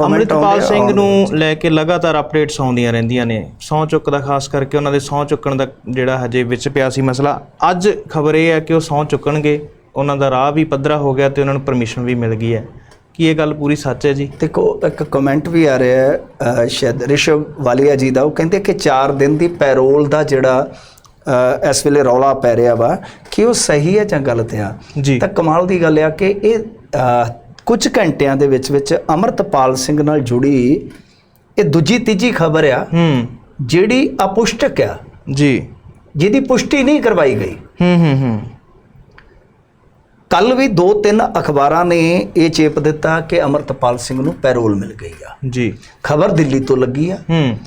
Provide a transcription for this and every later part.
ਅੰਮ੍ਰਿਤਪਾਲ ਸਿੰਘ ਨੂੰ ਲੈ ਕੇ ਲਗਾਤਾਰ ਅਪਡੇਟਸ ਆਉਂਦੀਆਂ ਰਹਿੰਦੀਆਂ ਨੇ। ਸਹੁੰ ਚੁੱਕ ਦਾ ਖਾਸ ਕਰਕੇ ਉਹਨਾਂ ਦੇ ਸਹੁੰ ਚੁੱਕਣ ਦਾ ਜਿਹੜਾ ਹਜੇ ਵਿੱਚ ਪਿਆ ਸੀ ਮਸਲਾ। ਅੱਜ ਖਬਰ ਇਹ ਹੈ ਕਿ ਉਹ ਸਹੁੰ ਚੁੱਕਣਗੇ। ਉਹਨਾਂ ਦਾ ਰਾਹ ਵੀ ਪੱਧਰਾ ਹੋ ਗਿਆ ਤੇ ਉਹਨਾਂ ਨੂੰ ਪਰਮਿਸ਼ਨ ਵੀ ਮਿਲ ਗਈ ਹੈ। ਕੀ ਇਹ ਗੱਲ ਪੂਰੀ ਸੱਚ ਹੈ ਜੀ? ਦੇਖੋ ਇੱਕ ਕਮੈਂਟ ਵੀ ਆ ਰਿਹਾ ਹੈ ਸ਼ਾਇਦ ਰਿਸ਼ਵ ਵਾਲੀਆ ਜੀ ਦਾ। ਉਹ ਕਹਿੰਦੇ ਕਿ 4 ਦਿਨ ਦੀ ਪੈਰੋਲ ਦਾ ਜਿਹੜਾ ਇਸ ਵੇਲੇ ਰੌਲਾ ਪੈ ਰਿਹਾ ਵਾ ਕਿ ਉਹ ਸਹੀ ਹੈ ਜਾਂ ਗਲਤ ਆ? ਜੀ। ਤਾਂ ਕਮਾਲ ਦੀ ਗੱਲ ਆ ਕਿ ਇਹ ਕੁਝ ਘੰਟਿਆਂ ਦੇ ਵਿੱਚ ਵਿੱਚ ਅਮਰਤਪਾਲ ਸਿੰਘ ਨਾਲ ਜੁੜੀ ਇਹ ਦੂਜੀ ਤੀਜੀ ਖਬਰ ਆ ਹੂੰ। ਜਿਹੜੀ ਅਪੁਸ਼ਟਕ ਆ। ਜੀ। ਜਿਹਦੀ ਪੁਸ਼ਟੀ ਨਹੀਂ ਕਰਵਾਈ ਗਈ। ਹੂੰ ਹੂੰ ਹੂੰ। ਕੱਲ ਵੀ ਦੋ ਤਿੰਨ ਅਖਬਾਰਾਂ ਨੇ ਇਹ ਚੇਪ ਦਿੱਤਾ ਕਿ ਅਮਰਤਪਾਲ ਸਿੰਘ ਨੂੰ ਪੈਰੋਲ ਮਿਲ ਗਈ ਆ। ਜੀ। ਖਬਰ ਦਿੱਲੀ ਤੋਂ ਲੱਗੀ ਆ। ਹੂੰ।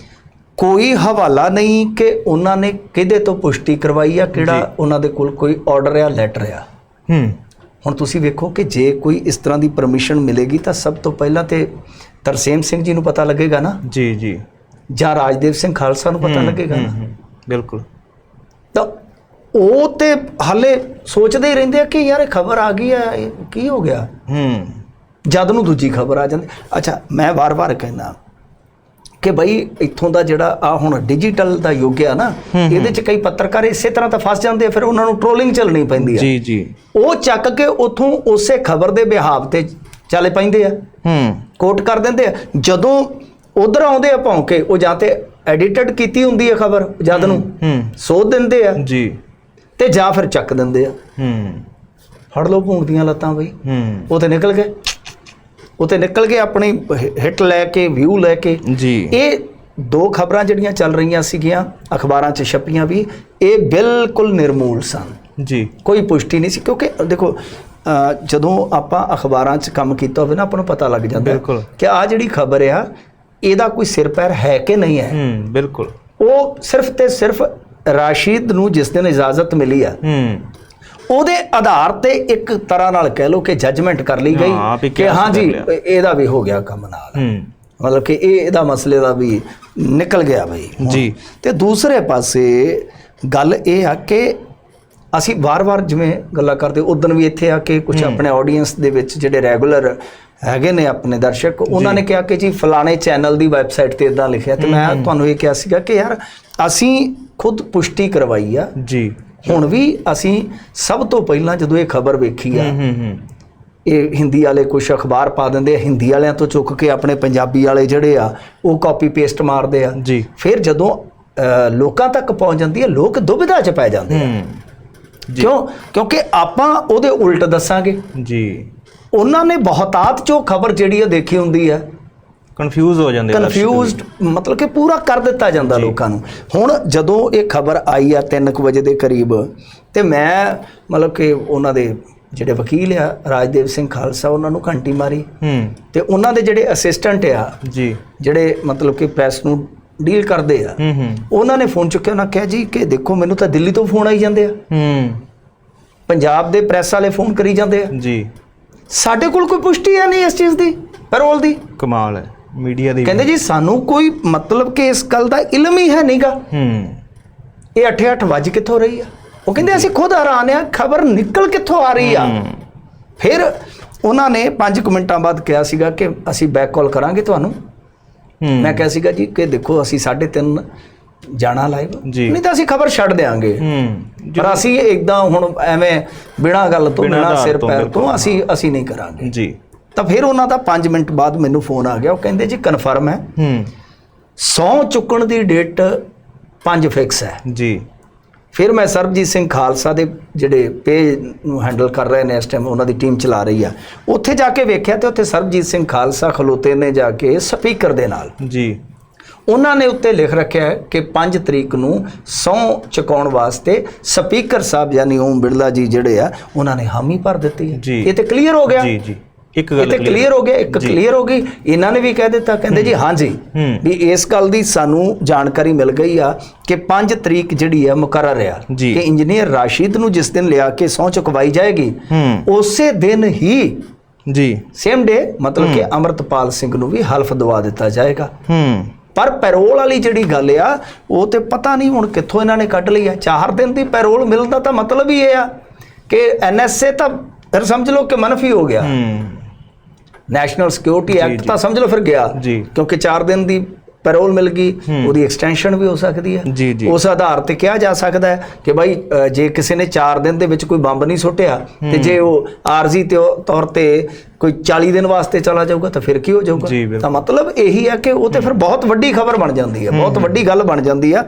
ਕੋਈ ਹਵਾਲਾ ਨਹੀਂ ਕਿ ਉਹਨਾਂ ਨੇ ਕਿਹਦੇ ਤੋਂ ਪੁਸ਼ਟੀ ਕਰਵਾਈ ਆ ਕਿਹੜਾ ਉਹਨਾਂ ਦੇ ਕੋਲ ਕੋਈ ਆਰਡਰ ਆ ਲੈਟਰ ਆ। ਹੂੰ। ਹੁਣ ਤੁਸੀਂ ਵੇਖੋ ਕਿ ਜੇ ਕੋਈ ਇਸ ਤਰ੍ਹਾਂ ਦੀ ਪਰਮਿਸ਼ਨ ਮਿਲੇਗੀ ਤਾਂ ਸਭ ਤੋਂ ਪਹਿਲਾਂ ਤੇ ਤਰਸੇਮ ਸਿੰਘ ਜੀ ਨੂੰ ਪਤਾ ਲੱਗੇਗਾ ਨਾ? ਜੀ ਜੀ। ਜਾਂ ਰਾਜਦੇਵ ਸਿੰਘ ਖਾਲਸਾ ਨੂੰ ਪਤਾ ਲੱਗੇਗਾ ਨਾ? ਹੂੰ, ਬਿਲਕੁਲ। ਤਾਂ ਉਹ ਤੇ ਹਾਲੇ ਸੋਚਦੇ ਹੀ ਰਹਿੰਦੇ ਆ ਕਿ ਯਾਰ ਇਹ ਖਬਰ ਆ ਗਈ ਆ ਇਹ ਕੀ ਹੋ ਗਿਆ? ਹੂੰ। ਜਦ ਨੂੰ ਦੂਜੀ ਖਬਰ ਆ ਜਾਂਦੀ। ਅੱਛਾ ਮੈਂ ਵਾਰ-ਵਾਰ ਕਹਿੰਦਾ ਕਿ ਬਈ ਇੱਥੋਂ ਦਾ ਜਿਹੜਾ ਆ ਹੁਣ ਡਿਜੀਟਲ ਦਾ ਯੁੱਗ ਆ ਨਾ ਇਹਦੇ ਚ ਕਈ ਪੱਤਰਕਾਰ ਇਸੇ ਤਰ੍ਹਾਂ ਤਾਂ ਫਸ ਜਾਂਦੇ ਆ ਫਿਰ ਉਹਨਾਂ ਨੂੰ ਟ੍ਰੋਲਿੰਗ ਚੱਲਣੀ ਪੈਂਦੀ ਆ। ਜੀ ਜੀ। ਉਹ ਚੱਕ ਕੇ ਉਥੋਂ ਉਸੇ ਖਬਰ ਦੇ ਬਿਹਾਵ ਤੇ ਚੱਲੇ ਪੈਂਦੇ ਆ। ਹੂੰ। ਕੋਟ ਕਰ ਦਿੰਦੇ ਆ। ਜਦੋਂ ਉਧਰ ਆਉਂਦੇ ਆ ਭੌਂਕੇ ਉਹ ਜਾਂ ਤੇ ਐਡੀਟਡ ਕੀਤੀ ਹੁੰਦੀ ਹੈ ਖਬਰ ਜਦ ਨੂੰ ਹੂੰ ਸੋਧ ਦਿੰਦੇ ਆ। ਜੀ। ਤੇ ਜਾਂ ਫਿਰ ਚੱਕ ਦਿੰਦੇ ਆ। ਹੂੰ। ਫੜ ਲਓ ਭੂੰਗ ਦੀਆਂ ਲੱਤਾਂ ਬਈ। ਹੂੰ। ਉਹ ਤੇ ਨਿਕਲ ਗਏ। ਉਹ ਤੇ ਨਿਕਲ ਗਏ ਆਪਣੀ ਹਿੱਟ ਲੈ ਕੇ ਵਿਊ ਲੈ ਕੇ। ਜੀ। ਇਹ ਦੋ ਖਬਰਾਂ ਜਿਹੜੀਆਂ ਚੱਲ ਰਹੀਆਂ ਸੀਗੀਆਂ ਅਖਬਾਰਾਂ 'ਚ ਛਪੀਆਂ ਵੀ ਇਹ ਬਿਲਕੁਲ ਨਿਰਮੂਲ ਸਨ। ਜੀ। ਕੋਈ ਪੁਸ਼ਟੀ ਨਹੀਂ ਸੀ ਕਿਉਂਕਿ ਦੇਖੋ ਜਦੋਂ ਆਪਾਂ ਅਖਬਾਰਾਂ 'ਚ ਕੰਮ ਕੀਤਾ ਹੋਵੇ ਨਾ ਆਪਾਂ ਨੂੰ ਪਤਾ ਲੱਗ ਜਾਂਦਾ ਬਿਲਕੁਲ। ਕਿ ਆ ਜਿਹੜੀ ਖਬਰ ਆ ਇਹਦਾ ਕੋਈ ਸਿਰ ਪੈਰ ਹੈ ਕਿ ਨਹੀਂ ਹੈ? ਹੂੰ ਬਿਲਕੁਲ। ਉਹ ਸਿਰਫ ਤੇ ਸਿਰਫ ਰਾਸ਼ੀਦ ਨੂੰ ਜਿਸ ਦਿਨ ਇਜਾਜ਼ਤ ਮਿਲੀ ਆ ਹੂੰ। ਉਹਦੇ ਆਧਾਰ ਤੇ ਇੱਕ ਤਰ੍ਹਾਂ ਨਾਲ ਕਹਿ ਲਓ ਕਿ ਜੱਜਮੈਂਟ ਕਰ ਲਈ ਗਈ ਕਿ ਹਾਂ ਜੀ। ਇਹਦਾ ਵੀ ਹੋ ਗਿਆ ਕੰਮ ਨਾਲ। ਮਤਲਬ ਕਿ ਇਹ ਇਹਦਾ ਮਸਲੇ ਦਾ ਵੀ ਨਿਕਲ ਗਿਆ ਬਈ। ਜੀ। ਤੇ ਦੂਸਰੇ ਪਾਸੇ ਗੱਲ ਇਹ ਆ ਕਿ ਅਸੀਂ ਵਾਰ-ਵਾਰ ਜਿਵੇਂ ਗੱਲਾਂ ਕਰਦੇ ਉਦੋਂ ਵੀ ਇੱਥੇ ਆ ਕੇ ਕੁਝ ਆਪਣੇ ਆਡੀਅנס ਦੇ ਵਿੱਚ ਜਿਹੜੇ ਰੈਗੂਲਰ ਹੈਗੇ ਨੇ ਆਪਣੇ ਦਰਸ਼ਕ ਉਹਨਾਂ ਨੇ ਕਿਹਾ ਕਿ ਜੀ ਫਲਾਣੇ ਚੈਨਲ ਦੀ ਵੈਬਸਾਈਟ ਤੇ ਇਦਾਂ ਲਿਖਿਆ ਤੇ ਮੈਂ ਤੁਹਾਨੂੰ ਇਹ ਕਿਹਾ ਸੀਗਾ ਕਿ ਯਾਰ ਅਸੀਂ ਖੁਦ ਪੁਸ਼ਟੀ ਕਰਵਾਈ ਆ। ਜੀ। ਹੁਣ ਵੀ ਅਸੀਂ ਸਭ ਤੋਂ ਪਹਿਲਾਂ ਜਦੋਂ ਇਹ ਖਬਰ ਵੇਖੀ ਆ ਹੂੰ ਹੂੰ ਹੂੰ। ਇਹ ਹਿੰਦੀ ਵਾਲੇ ਕੁਝ ਅਖਬਾਰ ਪਾ ਦਿੰਦੇ ਆ ਹਿੰਦੀ ਵਾਲਿਆਂ ਤੋਂ ਚੁੱਕ ਕੇ ਆਪਣੇ ਪੰਜਾਬੀ ਵਾਲੇ ਜਿਹੜੇ ਆ ਉਹ ਕਾਪੀ ਪੇਸਟ ਮਾਰਦੇ ਆ। ਜੀ। ਫਿਰ ਜਦੋਂ ਲੋਕਾਂ ਤੱਕ ਪਹੁੰਚ ਜਾਂਦੀ ਹੈ ਲੋਕ ਦੁਬਿਧਾ 'ਚ ਪੈ ਜਾਂਦੇ ਆ। ਕਿਉਂ? ਕਿਉਂਕਿ ਆਪਾਂ ਉਹਦੇ ਉਲਟ ਦੱਸਾਂਗੇ। ਜੀ। ਉਹਨਾਂ ਨੇ ਬਹੁਤਾਤ ਚੋਂ ਖਬਰ ਜਿਹੜੀ ਆ ਦੇਖੀ ਹੁੰਦੀ ਆ ਕਨਫਿਊਜ਼ ਹੋ ਜਾਂਦੇ। ਕਨਫਿਊਜ਼ਡ ਮਤਲਬ ਕਿ ਪੂਰਾ ਕਰ ਦਿੱਤਾ ਜਾਂਦਾ ਲੋਕਾਂ ਨੂੰ। ਹੁਣ ਜਦੋਂ ਇਹ ਖਬਰ ਆਈ ਆ 3:00 ਵਜੇ ਦੇ ਕਰੀਬ ਤੇ ਮੈਂ ਮਤਲਬ ਕਿ ਉਹਨਾਂ ਦੇ ਜਿਹੜੇ ਵਕੀਲ ਆ ਰਾਜਦੇਵ ਸਿੰਘ ਖਾਲਸਾ ਉਹਨਾਂ ਨੂੰ ਘੰਟੀ ਮਾਰੀ। ਹੂੰ। ਤੇ ਉਹਨਾਂ ਦੇ ਜਿਹੜੇ ਅਸਿਸਟੈਂਟ ਆ ਜੀ। ਜਿਹੜੇ ਮਤਲਬ ਕਿ ਪ੍ਰੈਸ ਨੂੰ ਡੀਲ ਕਰਦੇ ਆ ਹੂੰ ਹੂੰ। ਉਹਨਾਂ ਨੇ ਫੋਨ ਚੁੱਕਿਆ ਉਹਨਾਂ ਕਿਹਾ ਜੀ ਕਿ ਦੇਖੋ ਮੈਨੂੰ ਤਾਂ ਦਿੱਲੀ ਤੋਂ ਫੋਨ ਆਈ ਜਾਂਦੇ ਆ। ਹੂੰ। ਪੰਜਾਬ ਦੇ ਪ੍ਰੈਸ ਵਾਲੇ ਫੋਨ ਕਰੀ ਜਾਂਦੇ ਆ। ਜੀ। ਸਾਡੇ ਕੋਲ ਕੋਈ ਪੁਸ਼ਟੀ ਹੈ ਨਹੀਂ ਇਸ ਚੀਜ਼ ਦੀ ਪੈਰੋਲ ਦੀ? ਕਮਾਲ ਹੈ। ਮੀਡੀਆ ਦੀ ਕਹਿੰਦੇ ਜੀ ਸਾਨੂੰ ਕੋਈ ਮਤਲਬ ਕਿ ਇਸ ਗੱਲ ਦਾ ਇਲਮ ਹੀ ਹੈ ਨਹੀਂਗਾ ਹੂੰ। ਇਹ 8-8 ਵੱਜ ਕਿੱਥੋਂ ਰਹੀ ਆ? ਉਹ ਕਹਿੰਦੇ ਅਸੀਂ ਖੁਦ ਹੈਰਾਨ ਆ ਖਬਰ ਨਿਕਲ ਕਿੱਥੋਂ ਆ ਰਹੀ ਆ? ਫਿਰ ਉਹਨਾਂ ਨੇ 5 ਮਿੰਟਾਂ ਬਾਅਦ ਕਿਹਾ ਸੀਗਾ ਕਿ ਅਸੀਂ ਬੈਕ ਕਾਲ ਕਰਾਂਗੇ ਤੁਹਾਨੂੰ। ਹੂੰ। ਮੈਂ ਕਿਹਾ ਸੀਗਾ ਜੀ ਕਿ ਦੇਖੋ ਅਸੀਂ 3:30 ਜਾਣਾ ਲਾਈਵ। ਨਹੀਂ ਤਾਂ ਅਸੀਂ ਖਬਰ ਛੱਡ ਦੇਾਂਗੇ ਹੂੰ। ਪਰ ਅਸੀਂ ਇਦਾਂ ਹੁਣ ਐਵੇਂ ਬਿਨਾਂ ਗੱਲ ਤੋਂ ਬਿਨਾਂ ਸਿਰ ਪੈਰ। ਤੋਂ ਅਸੀਂ ਅਸੀਂ ਨਹੀਂ ਕਰਾਂਗੇ। ਜੀ। ਤਾਂ ਫਿਰ ਉਹਨਾਂ ਦਾ 5 ਮਿੰਟ ਬਾਅਦ ਮੈਨੂੰ ਫੋਨ ਆ ਗਿਆ। ਉਹ ਕਹਿੰਦੇ ਜੀ ਕਨਫਰਮ ਹੈ। ਹੂੰ। 100 ਚੁੱਕਣ ਦੀ ਡੇਟ 5 ਫਿਕਸ ਹੈ। ਜੀ। ਫਿਰ ਮੈਂ ਸਰਬਜੀਤ ਸਿੰਘ ਖਾਲਸਾ ਦੇ ਜਿਹੜੇ ਪੇਜ ਨੂੰ ਹੈਂਡਲ ਕਰ ਰਹੇ ਨੇ ਇਸ ਟਾਈਮ ਉਹਨਾਂ ਦੀ ਟੀਮ ਚਲਾ ਰਹੀ ਆ। ਉੱਥੇ ਜਾ ਕੇ ਵੇਖਿਆ ਤੇ ਉੱਥੇ ਸਰਬਜੀਤ ਸਿੰਘ ਖਾਲਸਾ ਖਲੋਤੇ ਨੇ ਜਾ ਕੇ ਸਪੀਕਰ ਦੇ ਨਾਲ। ਜੀ। ਉਹਨਾਂ ਨੇ ਉੱਤੇ ਲਿਖ ਰੱਖਿਆ ਕਿ 5 ਤਰੀਕ ਨੂੰ ਸੌ ਚੁਕਾਉਣ ਵਾਸਤੇ ਸਪੀਕਰ ਸਾਹਿਬ ਯਾਨੀ ਓਮ ਬਿਰਲਾ ਜੀ ਜਿਹੜੇ ਆ ਉਹਨਾਂ ਨੇ ਹਾਮੀ ਭਰ ਦਿੱਤੀ ਹੈ। ਇਹ ਤੇ ਕਲੀਅਰ ਹੋ ਗਿਆ। ਜੀ ਜੀ। ਇੱਕ ਗੱਲ ਤੇ ਕਲੀਅਰ ਹੋ ਗਿਆ ਇੱਕ। ਕਲੀਅਰ ਹੋ ਗਈ। ਇਹਨਾਂ ਨੇ ਵੀ ਕਹਿ ਦਿੱਤਾ ਕਹਿੰਦੇ ਜੀ ਹਾਂਜੀ। ਵੀ ਇਸ ਗੱਲ ਦੀ ਸਾਨੂੰ ਜਾਣਕਾਰੀ ਮਿਲ ਗਈ ਆ ਕਿ 5 ਤਰੀਕ ਜਿਹੜੀ ਹੈ ਮੁਕਰਰ ਆ। ਕਿ ਇੰਜੀਨੀਅਰ ਰਾਸ਼ਿਦ ਨੂੰ ਜਿਸ ਦਿਨ ਲਿਆ ਕੇ ਸਹੁੰ ਚੁਕਵਾਈ ਜਾਏਗੀ ਉਸੇ ਦਿਨ ਹੀ ਜੀ। ਸੇਮ ਡੇ ਮਤਲਬ ਕਿ ਅਮਰਤਪਾਲ ਸਿੰਘ ਨੂੰ ਵੀ ਹਲਫ ਦਵਾ ਦਿੱਤਾ ਜਾਏਗਾ। ਹੂੰ। ਪਰ ਪੈਰੋਲ ਵਾਲੀ ਜਿਹੜੀ ਗੱਲ ਆ ਉਹ ਤੇ ਪਤਾ ਨਹੀਂ ਹੁਣ ਕਿੱਥੋਂ ਇਹਨਾਂ ਨੇ ਕੱਢ ਲਈ ਆ। 4 ਦਿਨ ਦੀ ਪੈਰੋਲ ਮਿਲਦਾ ਤਾਂ ਮਤਲਬ ਹੀ ਇਹ ਆ ਕਿ ਐਨਐਸਏ ਤਾਂ ਫਿਰ ਸਮਝ ਲਓ ਕਿ ਮਨਫੀ ਹੋ ਗਿਆ। ਹੂੰ। ਨੈਸ਼ਨਲ ਸਿਕਿਉਰਿਟੀ ਐਕਟ ਤਾਂ ਸਮਝ ਲਓ ਫਿਰ ਗਿਆ। ਕਿਉਂਕਿ 4 ਦਿਨ ਦੀ ਪੈਰੋਲ ਮਿਲ ਗਈ ਉਹਦੀ ਐਕਸਟੈਂਸ਼ਨ ਵੀ ਹੋ ਸਕਦੀ ਹੈ। ਉਸ ਆਧਾਰ ਤੇ ਕਿਹਾ ਜਾ ਸਕਦਾ ਹੈ ਕਿ ਭਾਈ ਜੇ ਕਿਸੇ ਨੇ 4 ਦਿਨ ਦੇ ਵਿੱਚ ਕੋਈ ਬੰਬ ਨਹੀਂ ਸੁੱਟਿਆ ਤੇ ਜੇ ਉਹ ਆਰਜ਼ੀ ਤੇ ਤੌਰ ਤੇ ਕੋਈ 40 ਦਿਨ ਵਾਸਤੇ ਚਲਾ ਜਾਊਗਾ ਤਾਂ ਫਿਰ ਕੀ ਹੋ ਜਾਊਗਾ। ਤਾਂ ਮਤਲਬ ਇਹੀ ਹੈ ਕਿ ਉਹ ਤੇ ਫਿਰ ਬਹੁਤ ਵੱਡੀ ਖਬਰ ਬਣ ਜਾਂਦੀ ਹੈ ਬਹੁਤ ਵੱਡੀ ਗੱਲ ਬਣ ਜਾਂਦੀ ਆ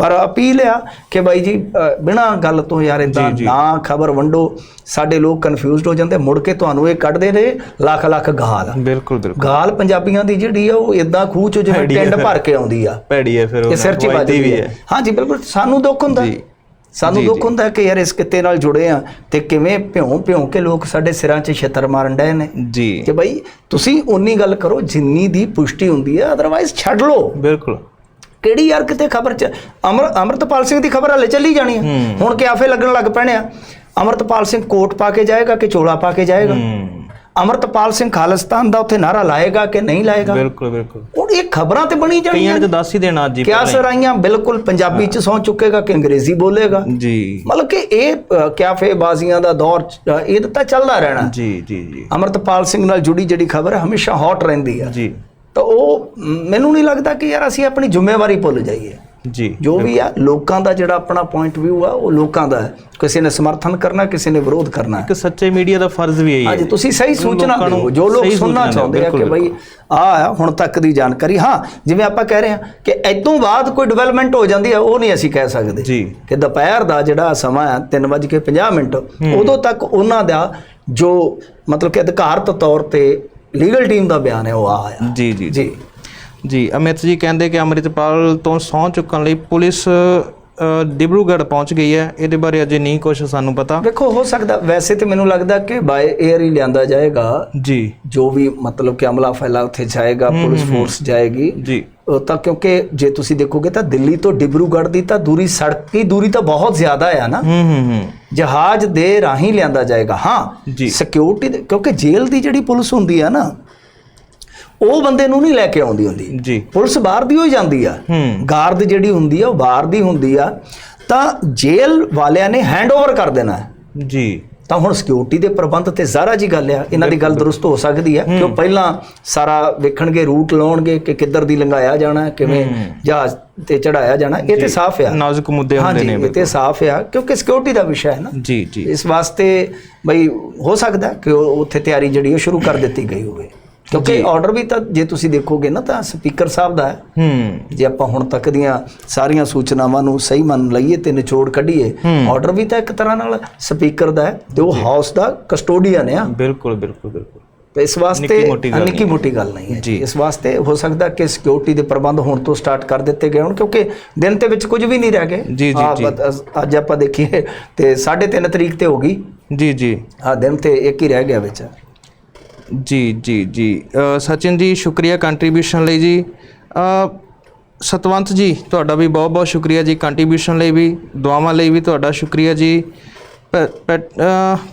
ਪਰ ਅਪੀਲ ਆ ਕਿ ਬਾਈ ਜੀ ਬਿਨਾਂ ਗੱਲ ਤੋਂ ਯਾਰ ਇਦਾਂ ਨਾ ਖਬਰ ਵੰਡੋ। ਸਾਡੇ ਲੋਕ ਕਨਫਿਊਜ਼ਡ ਹੋ ਜਾਂਦੇ ਮੁੜ ਕੇ ਤੁਹਾਨੂੰ ਇਹ ਕੱਢਦੇ ਨੇ ਲੱਖ ਲੱਖ ਗਾਲ। ਬਿਲਕੁਲ ਬਿਲਕੁਲ। ਗਾਲ ਪੰਜਾਬੀਆਂ ਦੀ ਜਿਹੜੀ ਆ ਉਹ ਇਦਾਂ ਖੂਹ ਚੋਂ ਜਿਵੇਂ ਟਿੰਡ ਭਰ ਕੇ ਆਉਂਦੀ ਆ। ਭੈੜੀ ਹੈ ਫਿਰ ਇਹ ਸਿਰ 'ਚ ਵੱਜਦੀ ਵੀ ਹੈ ਹਾਂਜੀ ਬਿਲਕੁਲ ਸਾਨੂੰ ਦੁੱਖ ਹੁੰਦਾ। ਹੈ। ਸਾਨੂੰ ਦੁੱਖ ਹੁੰਦਾ ਹੈ ਕਿ ਯਾਰ ਇਸ ਕਿੱਤੇ ਨਾਲ ਜੁੜੇ ਆ ਤੇ ਕਿਵੇਂ ਭਿਉਂ ਭਿਉਂ ਕੇ ਲੋਕ ਸਾਡੇ ਸਿਰਾਂ 'ਚ ਛਿੱਤਰ ਮਾਰਨ ਡਏ ਨੇ। ਜੀ। ਕਿ ਭਾਈ ਤੁਸੀਂ ਉਨੀ ਗੱਲ ਕਰੋ ਜਿੰਨੀ ਦੀ ਪੁਸ਼ਟੀ ਹੁੰਦੀ ਹੈ ਅਦਰਵਾਈਜ਼ ਛੱਡ ਲਓ। ਬਿਲਕੁਲ। ਕਿਹੜੀ ਯਾਰ ਕਿਤੇ ਖਬਰ ਚ ਅਮਰ ਅਮਰਤਪਾਲ ਸਿੰਘ ਦੀ ਖਬਰ ਹਲੇ ਚੱਲੀ ਜਾਣੀ ਹੈ। ਹੁਣ ਕਿਆਫੇ ਲੱਗਣ ਲੱਗ ਪੈਣੇ ਆ। ਅਮਰਤਪਾਲ ਸਿੰਘ ਕੋਟ ਪਾ ਕੇ ਜਾਏਗਾ ਕਿ ਚੋਲਾ ਪਾ ਕੇ ਜਾਏਗਾ? ਅਮਰਤਪਾਲ ਸਿੰਘ ਖਾਲਿਸਤਾਨ ਦਾ ਉੱਥੇ ਨਾਰਾ ਲਾਏਗਾ ਕਿ ਨਹੀਂ ਲਾਏਗਾ? ਬਿਲਕੁਲ ਬਿਲਕੁਲ। ਹੁਣ ਇਹ ਖਬਰਾਂ ਤੇ ਬਣੀ ਕਈਆਂ ਜਾਣੀਆਂ ਨੇ ਤਾਂ ਦੱਸ ਹੀ ਦੇਣਾ ਅੱਜ ਹੀ ਕਿਆ ਸਰਾਈਆਂ ਬਿਲਕੁਲ ਪੰਜਾਬੀ ਚ ਸੌ ਚੁੱਕੇਗਾ ਕਿ ਅੰਗਰੇਜ਼ੀ ਬੋਲੇਗਾ। ਜੀ। ਮਤਲਬ ਕਿ ਇਹ ਕਿਆਫੇ ਬਾਜ਼ੀਆਂ ਦਾ ਦੌਰ ਇਹ ਤਾਂ ਚੱਲਦਾ ਰਹਿਣਾ। ਜੀ ਜੀ ਜੀ। ਅਮਰਤਪਾਲ ਸਿੰਘ ਨਾਲ ਜੁੜੀ ਜਿਹੜੀ ਖਬਰ ਹਮੇਸ਼ਾ ਹੌਟ ਰਹਿੰਦੀ ਹੈ ਜੀ। ਤਾਂ ਉਹ ਮੈਨੂੰ ਨਹੀਂ ਲੱਗਦਾ ਕਿ ਯਾਰ ਅਸੀਂ ਆਪਣੀ ਜ਼ਿੰਮੇਵਾਰੀ ਭੁੱਲ ਜਾਈਏ। ਜੀ ਜੋ ਵੀ ਆ ਲੋਕਾਂ ਦਾ ਜਿਹੜਾ ਆਪਣਾ ਪੁਆਇੰਟ ਵਿਊ ਆ ਉਹ ਲੋਕਾਂ ਦਾ ਹੈ। ਕਿਸੇ ਨੇ ਸਮਰਥਨ ਕਰਨਾ ਕਿਸੇ ਨੇ ਵਿਰੋਧ ਕਰਨਾ ਇੱਕ ਸੱਚੇ ਮੀਡੀਆ ਦਾ ਫਰਜ਼ ਵੀ ਹੈ। ਅੱਜ ਤੁਸੀਂ ਸਹੀ ਸੂਚਨਾ ਦਿਓ। ਜੋ ਲੋਕ ਸੁਣਨਾ ਚਾਹੁੰਦੇ ਆ ਕਿ ਬਈ ਆ ਹੁਣ ਤੱਕ ਦੀ ਜਾਣਕਾਰੀ। ਹਾਂ ਜਿਵੇਂ ਆਪਾਂ ਕਹਿ ਰਹੇ ਹਾਂ ਕਿ ਇਦੋਂ ਬਾਅਦ ਕੋਈ ਡਿਵੈਲਪਮੈਂਟ ਹੋ ਜਾਂਦੀ ਹੈ ਉਹ ਨਹੀਂ ਅਸੀਂ ਕਹਿ ਸਕਦੇ। ਜੀ। ਕਿ ਦੁਪਹਿਰ ਦਾ ਜਿਹੜਾ ਸਮਾਂ ਹੈ 3:50 ਮਿੰਟ ਉਦੋਂ ਤੱਕ ਉਹਨਾਂ ਦਾ ਜੋ ਮਤਲਬ ਕਿ ਅਧਿਕਾਰਤ ਤੌਰ ਤੇ ਲੀਗਲ ਟੀਮ ਦਾ ਬਿਆਨ ਹੈ ਉਹ ਆ ਆਇਆ। ਜੀ ਜੀ ਜੀ। ਜੀ ਅਮਿਤ ਜੀ ਕਹਿੰਦੇ ਕਿ ਅੰਮ੍ਰਿਤਪਾਲ ਤੋਂ ਸਹੁੰ ਚੁੱਕਣ ਲਈ ਪੁਲਿਸ ਡਿਬਰੂਗੜ੍ਹ ਪਹੁੰਚ ਗਈ ਹੈ। ਇਹਦੇ ਬਾਰੇ ਅਜੇ ਨਹੀਂ ਕੁਝ ਸਾਨੂੰ ਪਤਾ। ਵੇਖੋ ਹੋ ਸਕਦਾ ਵੈਸੇ ਤੇ ਮੈਨੂੰ ਲੱਗਦਾ ਕਿ ਬਾਏ 에ਅਰ ਹੀ ਲਿਆਂਦਾ ਜਾਏਗਾ। ਜੀ। ਜੋ ਵੀ ਮਤਲਬ ਕਿ ਅਮਲਾ ਫੈਲਾ ਉੱਥੇ ਜਾਏਗਾ ਪੁਲਿਸ ਫੋਰਸ ਜਾਏਗੀ। ਜੀ। ਤਾਂ ਕਿਉਂਕਿ ਜੇ ਤੁਸੀਂ ਦੇਖੋਗੇ ਤਾਂ ਦਿੱਲੀ ਤੋਂ ਡਿਬਰੂਗੜ੍ਹ ਦੀ ਤਾਂ ਦੂਰੀ ਸੜਕ ਦੀ ਦੂਰੀ ਤਾਂ ਬਹੁਤ ਜ਼ਿਆਦਾ ਆ ਨਾ। ਹੂੰ ਹੂੰ ਹੂੰ। ਜਹਾਜ਼ ਦੇ ਰਾਹੀਂ ਲਿਆਂਦਾ ਜਾਏਗਾ। ਹਾਂ ਜੀ। ਸਿਕਿਉਰਿਟੀ ਕਿਉਂਕਿ ਜੇਲ੍ਹ ਦੀ ਜਿਹੜੀ ਪੁਲਿਸ ਹੁੰਦੀ ਆ ਨਾ ਉਹ ਬੰਦੇ ਨੂੰ ਨਹੀਂ ਲੈ ਕੇ ਆਉਂਦੀ ਹੁੰਦੀ। ਜੀ। ਪੁਲਿਸ ਬਾਹਰ ਦੀ ਹੋਈ ਜਾਂਦੀ ਆ। ਹੂੰ। ਗਾਰਡ ਜਿਹੜੀ ਹੁੰਦੀ ਆ ਉਹ ਬਾਹਰ ਦੀ ਹੁੰਦੀ ਆ। ਤਾਂ ਜੇਲ੍ਹ ਵਾਲਿਆਂ ਨੇ ਹੈਂਡਓਵਰ ਕਰ ਦੇਣਾ। ਜੀ। ਤਾਂ ਹੁਣ ਸਿਕਿਉਰਿਟੀ ਦੇ ਪ੍ਰਬੰਧ ਤੇ ਜ਼ਾਰਾ ਜੀ ਗੱਲ ਆ ਇਹਨਾਂ ਦੀ ਗੱਲ ਦਰੁਸਤ ਹੋ ਸਕਦੀ ਹੈ ਕਿ ਉਹ ਪਹਿਲਾਂ ਸਾਰਾ ਵੇਖਣਗੇ ਰੂਟ ਲਾਉਣਗੇ ਕਿ ਕਿੱਧਰ ਦੀ ਲੰਘਾਇਆ ਜਾਣਾ ਕਿਵੇਂ ਜਹਾਜ਼ ਤੇ ਚੜਾਇਆ ਜਾਣਾ। ਇਹ ਤੇ ਸਾਫ਼ ਆ। ਨਾਜ਼ੁਕ ਮੁੱਦੇ ਹੁੰਦੇ ਨੇ ਇਹ ਤੇ ਸਾਫ਼ ਆ ਕਿਉਂਕਿ ਸਿਕਿਉਰਿਟੀ ਦਾ ਵਿਸ਼ਾ ਹੈ ਨਾ। ਜੀ ਜੀ। ਇਸ ਵਾਸਤੇ ਬਈ ਹੋ ਸਕਦਾ ਕਿ ਉਹ ਉੱਥੇ ਤਿਆਰੀ ਜਿਹੜੀ ਉਹ ਸ਼ੁਰੂ ਕਰ ਦਿੱਤੀ ਗਈ ਹੋਵੇ। ਕਿਉਂਕਿ ਆਰਡਰ ਵੀ ਤਾਂ ਜੇ ਤੁਸੀਂ ਦੇਖੋਗੇ ਨਾ ਤਾਂ ਸਪੀਕਰ ਸਾਹਿਬ ਦਾ ਹੈ। ਹੂੰ। ਜੇ ਆਪਾਂ ਹੁਣ ਤੱਕ ਦੀਆਂ ਸਾਰੀਆਂ ਸੂਚਨਾਵਾਂ ਨੂੰ ਸਹੀ ਮੰਨ ਲਈਏ ਤੇ ਨਿਚੋੜ ਕੱਢੀਏ ਆਰਡਰ ਵੀ ਤਾਂ ਇੱਕ ਤਰ੍ਹਾਂ ਨਾਲ ਸਪੀਕਰ ਦਾ ਹੈ ਤੇ ਉਹ ਹਾਊਸ ਦਾ ਕਸਟੋਡੀਅਨ ਆ ਬਿਲਕੁਲ ਬਿਲਕੁਲ ਬਿਲਕੁਲ। ਤੇ ਇਸ ਵਾਸਤੇ ਨਿੱਕੀ ਮੋਟੀ ਗੱਲ ਨਹੀਂ। ਹੈ। ਇਸ ਵਾਸਤੇ ਹੋ ਸਕਦਾ ਕਿ ਸਿਕਿਉਰਿਟੀ ਦੇ ਪ੍ਰਬੰਧ ਹੁਣ ਤੋਂ ਸਟਾਰਟ ਕਰ ਦਿੱਤੇ ਗਏ ਹੋਣ ਕਿਉਂਕਿ ਦਿਨ ਦੇ ਵਿੱਚ ਕੁਝ ਵੀ ਨਹੀਂ ਰਹਿ ਗਏ। ਜੀ, ਅੱਜ ਆਪਾਂ ਦੇਖੀਏ ਤੇ 3.5 ਤਰੀਕ ਤੇ ਹੋ ਗਈ। ਜੀ ਜੀ। ਆ ਦਿਨ ਤੇ ਇੱਕ ਹੀ ਰਹਿ ਗਿਆ ਵਿੱਚ। ਜੀ ਜੀ ਜੀ। ਸਚਿਨ ਜੀ ਸ਼ੁਕਰੀਆ ਕੰਟਰੀਬਿਊਸ਼ਨ ਲਈ ਜੀ। ਸਤਵੰਤ ਜੀ ਤੁਹਾਡਾ ਵੀ ਬਹੁਤ ਬਹੁਤ ਸ਼ੁਕਰੀਆ ਜੀ ਕੰਟਰੀਬਿਊਸ਼ਨ ਲਈ ਵੀ ਦੁਆਵਾਂ ਲਈ ਵੀ ਤੁਹਾਡਾ ਸ਼ੁਕਰੀਆ ਜੀ।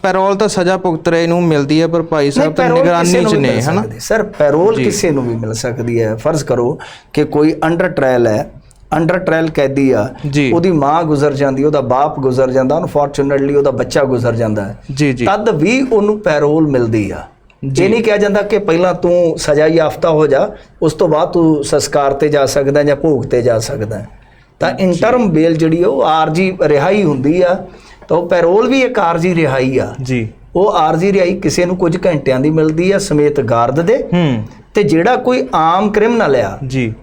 ਪੈਰੋਲ ਤਾਂ ਸਜ਼ਾ ਭੁਗਤ ਰਹੇ ਨੂੰ ਮਿਲਦੀ ਹੈ ਪਰ ਭਾਈ ਸਾਹਿਬ ਤਾਂ ਨਿਗਰਾਨੀ ਚ ਨੇ ਹਨਾ। ਸਰ ਪੈਰੋਲ ਕਿਸੇ ਨੂੰ ਵੀ ਮਿਲ ਸਕਦੀ ਹੈ। ਫਰਜ਼ ਕਰੋ ਕਿ ਕੋਈ ਅੰਡਰ ਟ੍ਰਾਇਲ ਹੈ ਅੰਡਰ ਟ੍ਰਾਇਲ ਕੈਦੀ ਆ ਉਹਦੀ ਮਾਂ ਗੁਜ਼ਰ ਜਾਂਦੀ ਉਹਦਾ ਬਾਪ ਗੁਜ਼ਰ ਜਾਂਦਾ ਅਨਫੋਰਚੂਨਟਲੀ ਉਹਦਾ ਬੱਚਾ ਗੁਜ਼ਰ ਜਾਂਦਾ ਹੈ। ਜੀ ਜੀ। ਤਦ ਵੀ ਉਹਨੂੰ ਪੈਰੋਲ ਮਿਲਦੀ ਆ। ਇਹ ਨਹੀਂ ਕਿਹਾ ਜਾਂਦਾ ਕਿ ਪਹਿਲਾਂ ਤੂੰ ਸਜ਼ਾ ਯਾਫਤਾ ਹੋ ਜਾ ਉਸ ਤੋਂ ਬਾਅਦ ਤੂੰ ਸੰਸਕਾਰ ਤੇ ਜਾ ਸਕਦਾ ਜਾਂ ਭੋਗ ਤੇ ਜਾ ਸਕਦਾ। ਤਾਂ ਇੰਟਰਮ ਬੇਲ ਜਿਹੜੀ ਉਹ ਆਰਜੀ ਰਿਹਾਈ ਹੁੰਦੀ ਆ ਤਾਂ ਉਹ ਪੈਰੋਲ ਵੀ ਇੱਕ ਆਰਜੀ ਰਿਹਾਈ ਆ। ਜੀ। ਉਹ ਆਰਜੀ ਰਿਹਾਈ ਕਿਸੇ ਨੂੰ ਕੁਝ ਘੰਟਿਆਂ ਦੀ ਮਿਲਦੀ ਆ ਸਮੇਤ ਗਾਰਡ ਦੇ। ਹੂੰ। ਤੇ ਜਿਹੜਾ ਕੋਈ ਆਮ ਕ੍ਰਿਮੀਨਲ ਆ ਜੀ।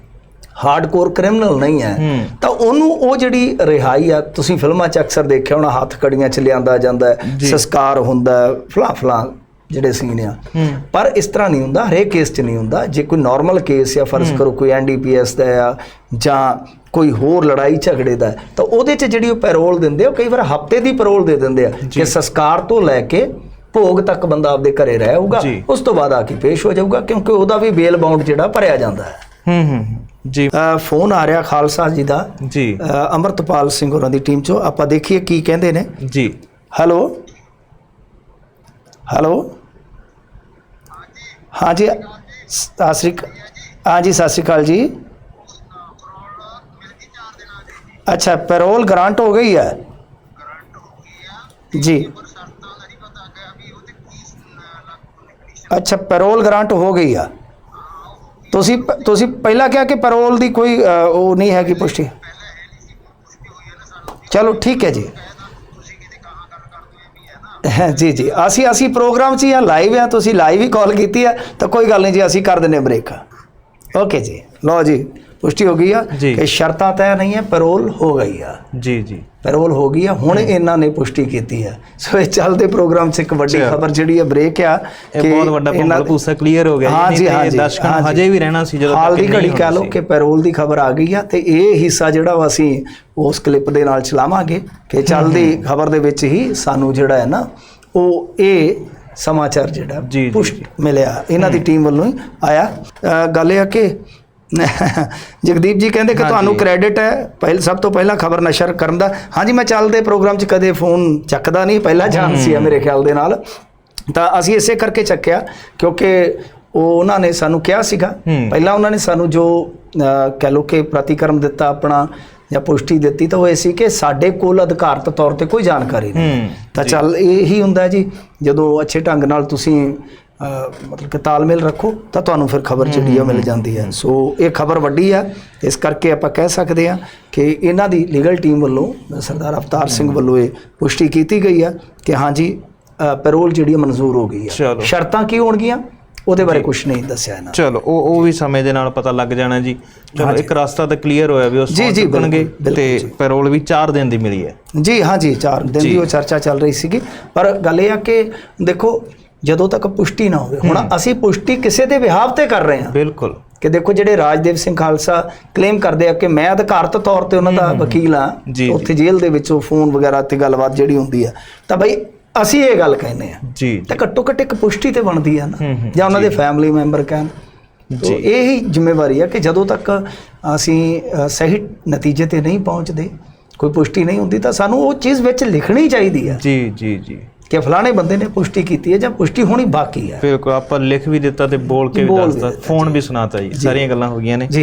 ਹਾਰਡਕੋਰ ਕ੍ਰਿਮੀਨਲ ਨਹੀਂ ਹੈ। ਤਾਂ ਉਹਨੂੰ ਉਹ ਜਿਹੜੀ ਰਿਹਾਈ ਆ ਤੁਸੀਂ ਫਿਲਮਾਂ 'ਚ ਅਕਸਰ ਦੇਖਿਆ ਹੋਣਾ ਹੱਥ ਕੜੀਆਂ 'ਚ ਲਿਆਂਦਾ ਜਾਂਦਾ ਸੰਸਕਾਰ ਹੁੰਦਾ ਫਲਾ ਫਲਾ ਜਿਹੜੇ ਸੀਨ ਆ। ਪਰ ਇਸ ਤਰ੍ਹਾਂ ਨਹੀਂ ਹੁੰਦਾ ਹਰੇਕ ਕੇਸ 'ਚ ਨਹੀਂ ਹੁੰਦਾ। ਜੇ ਕੋਈ ਨਾਰਮਲ ਕੇਸ ਜਾਂ ਫਰਜ਼ ਕਰੋ ਕੋਈ ਐਨਡੀਪੀਐਸ ਦਾ ਆ ਜਾਂ ਕੋਈ ਹੋਰ ਲੜਾਈ ਝਗੜੇ ਦਾ ਤਾਂ ਉਹਦੇ 'ਚ ਜਿਹੜੀ ਉਹ ਪੈਰੋਲ ਦਿੰਦੇ ਆ, ਉਹ ਕਈ ਵਾਰ ਹਫ਼ਤੇ ਦੀ ਪੈਰੋਲ ਦੇ ਦਿੰਦੇ ਆ ਕਿ ਸੰਸਕਾਰ ਤੋਂ ਲੈ ਕੇ ਭੋਗ ਤੱਕ ਬੰਦਾ ਆਪਦੇ ਘਰੇ ਰਹੇਗਾ ਜੀ। ਉਸ ਤੋਂ ਬਾਅਦ ਆ ਕੇ ਪੇਸ਼ ਹੋ ਜਾਊਗਾ ਕਿਉਂਕਿ ਉਹਦਾ ਵੀ ਬੇਲ ਬਾਉਂਡ ਜਿਹੜਾ ਭਰਿਆ ਜਾਂਦਾ ਹੈ। ਹੂੰ ਹੂੰ। ਜੀ। ਫੋਨ ਆ ਰਿਹਾ ਖਾਲਸਾ ਜੀ ਦਾ। ਜੀ। ਅਮਰਤਪਾਲ ਸਿੰਘ ਹੋਰਾਂ ਦੀ ਟੀਮ ਚੋਂ। ਆਪਾਂ ਦੇਖੀਏ ਕੀ ਕਹਿੰਦੇ ਨੇ। ਜੀ। Hello hello. ਹਾਂਜੀ। ਸਤਿ ਸ੍ਰੀ ਅਕਾਲ। ਹਾਂਜੀ, ਸਤਿ ਸ੍ਰੀ ਅਕਾਲ ਜੀ। ਅੱਛਾ, ਪੈਰੋਲ ਗ੍ਰਾਂਟ ਹੋ ਗਈ ਹੈ? ਜੀ। ਅੱਛਾ, ਪੈਰੋਲ ਗ੍ਰਾਂਟ ਹੋ ਗਈ ਆ। ਤੁਸੀਂ ਪ- ਤੁਸੀਂ ਪਹਿਲਾਂ ਕਿਹਾ ਕਿ ਪੈਰੋਲ ਦੀ ਕੋਈ ਉਹ ਨਹੀਂ ਹੈਗੀ ਪੁਸ਼ਟੀ। ਚਲੋ, ਠੀਕ ਹੈ ਜੀ। ਜੀ ਜੀ। ਅਸੀਂ ਅਸੀਂ ਪ੍ਰੋਗਰਾਮ 'ਚ ਹੀ ਆ ਲਾਈਵ ਆ, ਤੁਸੀਂ ਲਾਈਵ ਹੀ ਕਾਲ ਕੀਤੀ ਆ, ਤਾਂ ਕੋਈ ਗੱਲ ਨਹੀਂ ਜੀ, ਅਸੀਂ ਕਰ ਦਿੰਦੇ ਬ੍ਰੇਕ ਓਕੇ ਜੀ। ਲਓ ਜੀ। ਪੁਸ਼ਟੀ ਹੋ ਗਈ ਆ। ਕਿ ਸ਼ਰਤਾਂ ਤੈਅ ਨਹੀਂ ਹੈ ਪੈਰੋਲ ਹੋ ਗਈ ਆ। ਜੀ ਜੀ। ਪੈਰੋਲ ਹੋ ਗਈ ਆ ਹੁਣ ਇਹਨਾਂ ਨੇ ਪੁਸ਼ਟੀ ਕੀਤੀ ਹੈ ਸੋ ਇਹ ਚੱਲਦੇ ਪ੍ਰੋਗਰਾਮ 'ਚ ਇੱਕ ਵੱਡੀ। ਖਬਰ ਜਿਹੜੀ ਹੈ ਬ੍ਰੇਕ ਆ ਇਹ ਬਹੁਤ ਵੱਡਾ ਪੰਗਲ ਪੂਸਾ ਕਲੀਅਰ ਹੋ ਗਿਆ ਹਾਂ ਜੀ ਹਾਂ ਜੀ ਦਰਸ਼ਕਾਂ ਨੂੰ। ਹਜੇ। ਵੀ ਰਹਿਣਾ ਸੀ ਜਦੋਂ ਹਾਲ ਤੱਕ ਦੀ ਘੜੀ ਕਹਿ ਲਓ। ਕਿ ਪੈਰੋਲ ਦੀ ਖਬਰ ਆ ਗਈ ਆ ਤੇ ਇਹ ਹਿੱਸਾ ਜਿਹੜਾ ਵਾ ਅਸੀਂ ਉਸ ਕਲਿੱਪ ਦੇ ਨਾਲ ਚਲਾਵਾਂਗੇ ਕਿ ਚੱਲਦੀ ਖਬਰ ਦੇ ਵਿੱਚ ਹੀ ਸਾਨੂੰ ਜਿਹੜਾ ਹੈ ਨਾ ਉਹ ਇਹ ਸਮਾਚਾਰ ਜਿਹੜਾ ਪੁਸ਼ਟ ਮਿਲਿਆ। ਇਹਨਾਂ ਦੀ ਟੀਮ ਵੱਲੋਂ ਹੀ ਆਇਆ। ਗੱਲ ਇਹ ਆ ਕਿ ਜਗਦੀਪ ਜੀ ਕਹਿੰਦੇ ਕਿ। ਤੁਹਾਨੂੰ ਕ੍ਰੈਡਿਟ ਹੈ। ਪਹਿਲ ਸਭ ਤੋਂ ਪਹਿਲਾਂ ਖਬਰ ਨਸ਼ਰ ਕਰਨ ਦਾ। ਹਾਂਜੀ ਮੈਂ ਚੱਲਦੇ ਪ੍ਰੋਗਰਾਮ 'ਚ ਕਦੇ ਫੋਨ ਚੱਕਦਾ ਨਹੀਂ। ਪਹਿਲਾ ਚਾਂਸ ਸੀ ਮੇਰੇ ਖਿਆਲ ਦੇ ਨਾਲ। ਤਾਂ ਅਸੀਂ ਇਸੇ ਕਰਕੇ ਚੱਕਿਆ ਕਿਉਂਕਿ ਉਹ ਉਹਨਾਂ ਨੇ ਸਾਨੂੰ ਕਿਹਾ ਸੀਗਾ। ਪਹਿਲਾਂ ਉਹਨਾਂ ਨੇ ਸਾਨੂੰ ਜੋ ਕਹਿ ਲਓ ਕਿ ਪ੍ਰਤੀਕਰਮ ਦਿੱਤਾ ਆਪਣਾ ਜਾਂ ਪੁਸ਼ਟੀ ਦਿੱਤੀ ਤਾਂ ਉਹ ਇਹ ਸੀ ਕਿ ਸਾਡੇ ਕੋਲ ਅਧਿਕਾਰਤ ਤੌਰ ਤੇ ਕੋਈ ਜਾਣਕਾਰੀ ਨਹੀਂ। ਤਾਂ ਚੱਲ ਇਹ ਹੀ ਹੁੰਦਾ ਜੀ। ਜਦੋਂ ਅੱਛੇ ਢੰਗ ਨਾਲ ਤੁਸੀਂ ਮਤਲਬ ਕਿ ਤਾਲਮੇਲ ਰੱਖੋ ਤਾਂ ਤੁਹਾਨੂੰ ਫਿਰ ਖਬਰ ਜਿਹੜੀ ਆ ਮਿਲ ਜਾਂਦੀ ਹੈ। ਸੋ ਇਹ ਖਬਰ ਵੱਡੀ ਆ ਇਸ ਕਰਕੇ ਆਪਾਂ ਕਹਿ ਸਕਦੇ ਆ ਕਿ ਇਹਨਾਂ ਦੀ ਲੀਗਲ ਟੀਮ ਵੱਲੋਂ ਸਰਦਾਰ ਅਵਤਾਰ ਸਿੰਘ ਵੱਲੋਂ ਇਹ ਪੁਸ਼ਟੀ ਕੀਤੀ ਗਈ ਆ ਕਿ ਹਾਂਜੀ ਪੈਰੋਲ ਜਿਹੜੀ ਮਨਜ਼ੂਰ ਹੋ ਗਈ ਆ। ਸ਼ਰਤਾਂ ਕੀ ਹੋਣਗੀਆਂ? ਉਹਦੇ ਬਾਰੇ ਕੁਝ ਨਹੀਂ ਦੱਸਿਆ ਇਹਨਾਂ ਚਲੋ ਉਹ ਉਹ ਵੀ ਸਮੇਂ ਦੇ ਨਾਲ ਪਤਾ ਲੱਗ ਜਾਣਾ ਜੀ। ਚਲੋ ਇੱਕ ਰਸਤਾ ਤਾਂ ਕਲੀਅਰ ਹੋਇਆ ਵੀ ਉਹ ਜੀ, ਸੌ ਜੀ, ਚੁੱਕਣਗੇ ਤੇ ਪੈਰੋਲ ਵੀ 4 ਦਿਨ ਦੀ ਮਿਲੀ ਹੈ। ਜੀ ਹਾਂ ਜੀ ਚਾਰ ਦਿਨ ਦੀ ਉਹ ਚਰਚਾ ਚੱਲ ਰਹੀ ਸੀਗੀ। ਪਰ ਗੱਲ ਇਹ ਆ ਕਿ ਦੇਖੋ ਜਦੋਂ ਤੱਕ ਪੁਸ਼ਟੀ ਨਾ ਹੋਵੇ। ਹੁਣ ਅਸੀਂ ਪੁਸ਼ਟੀ ਕਿਸੇ ਦੇ ਵਿਹਾਵ ਤੇ ਕਰ ਰਹੇ ਹਾਂ। ਬਿਲਕੁਲ। ਕਿ ਦੇਖੋ ਜਿਹੜੇ ਰਾਜਦੇਵ ਸਿੰਘ ਖਾਲਸਾ ਕਲੇਮ ਕਰਦੇ ਆ ਕਿ ਮੈਂ ਅਧਿਕਾਰਤ ਤੌਰ ਤੇ ਉਹਨਾਂ ਦਾ ਵਕੀਲ ਆ। ਉੱਥੇ ਜੇਲ੍ਹ ਦੇ ਵਿੱਚੋਂ ਫੋਨ ਵਗੈਰਾ ਤੇ ਗੱਲਬਾਤ ਜਿਹੜੀ ਹੁੰਦੀ ਆ ਤਾਂ ਬਈ ਅਸੀਂ ਇਹ ਗੱਲ ਕਹਿੰਦੇ ਆ ਜੀ ਤੇ ਘੱਟੋ ਘੱਟ ਇੱਕ ਪੁਸ਼ਟੀ ਤੇ ਬਣਦੀ ਆ ਨਾ। ਜਾਂ ਉਹਨਾਂ ਦੇ ਫੈਮਿਲੀ ਮੈਂਬਰ ਕਹਿਣ। ਜੀ। ਇਹ ਹੀ ਜ਼ਿੰਮੇਵਾਰੀ ਆ ਕਿ ਜਦੋਂ ਤੱਕ ਅਸੀਂ ਸਹੀ ਨਤੀਜੇ ਤੇ ਨਹੀਂ ਪਹੁੰਚਦੇ ਕੋਈ ਪੁਸ਼ਟੀ ਨਹੀਂ ਹੁੰਦੀ ਤਾਂ ਸਾਨੂੰ ਉਹ ਚੀਜ਼ ਵਿੱਚ ਲਿਖਣੀ ਚਾਹੀਦੀ ਆ। ਜੀ ਜੀ ਜੀ। ਕਿ ਫਲਾਣੇ ਬੰਦੇ ਨੇ ਪੁਸ਼ਟੀ ਕੀਤੀ ਹੈ ਜਾਂ ਪੁਸ਼ਟੀ ਹੋਣੀ ਬਾਕੀ ਹੈ। ਬਿਲਕੁਲ ਆਪਾਂ ਲਿਖ ਵੀ ਦਿੱਤਾ ਤੇ ਬੋਲ ਕੇ ਵੀ ਬੋਲ ਵੀ ਦੱਸਤਾ ਫੋਨ ਵੀ ਸੁਣਾਤਾ ਜੀ ਸਾਰੀਆਂ ਗੱਲਾਂ ਹੋ ਗਈਆਂ ਨੇ।